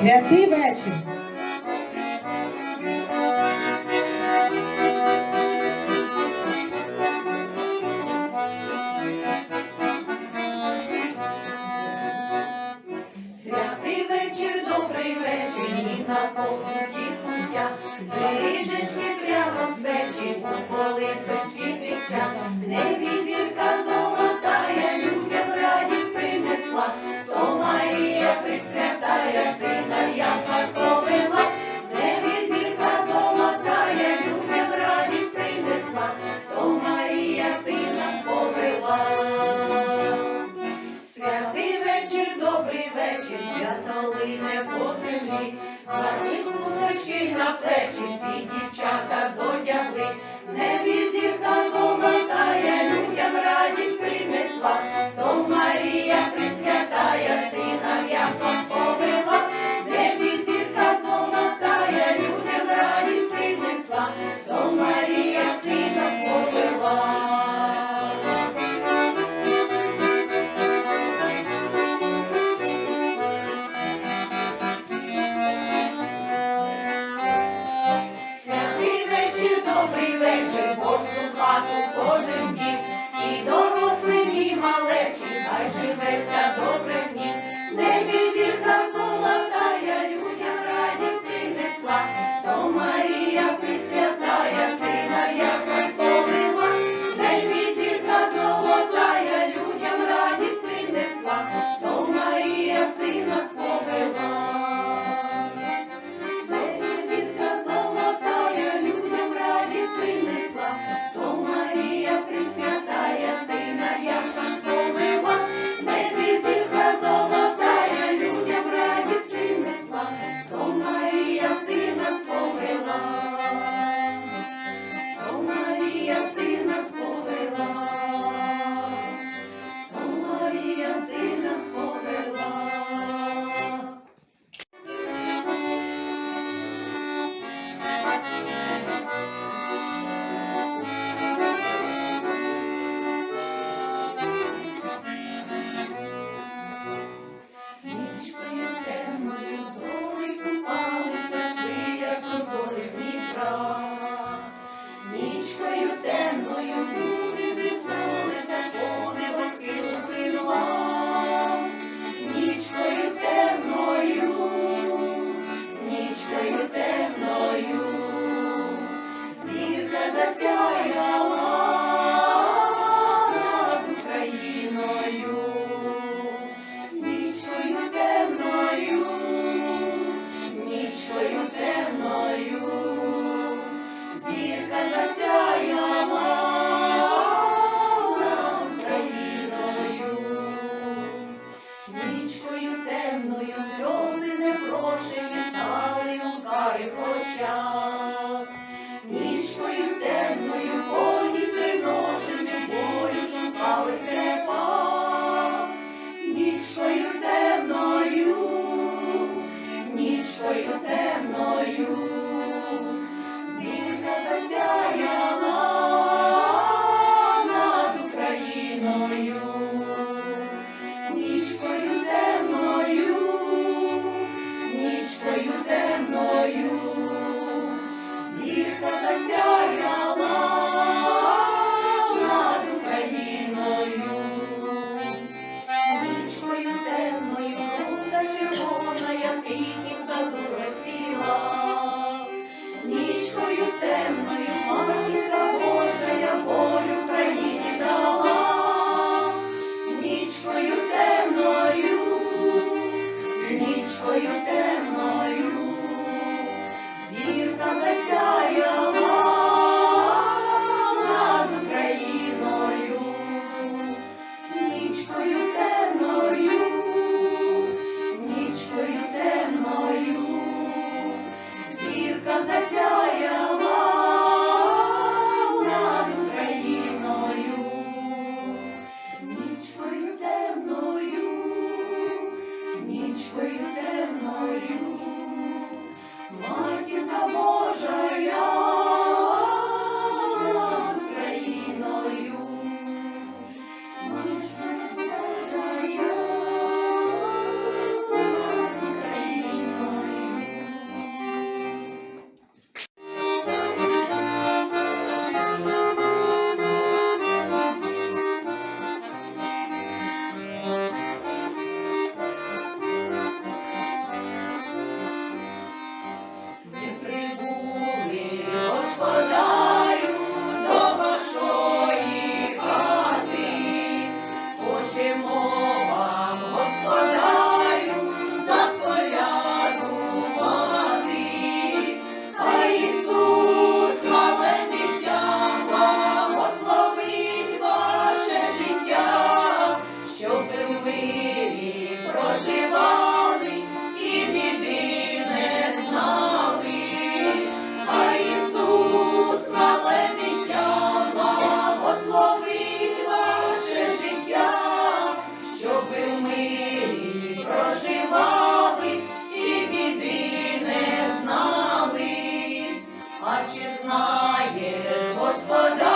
Святий вечір. Святий вечір, добрий вечір, і на повністю пуття, Доріжечки прямо з печі, у колесо світиться, не вечір, добрий вечір, свято лине по землі, гарних луночі на плечі, всі дівчата зодягли. а чи знаєш, Господа?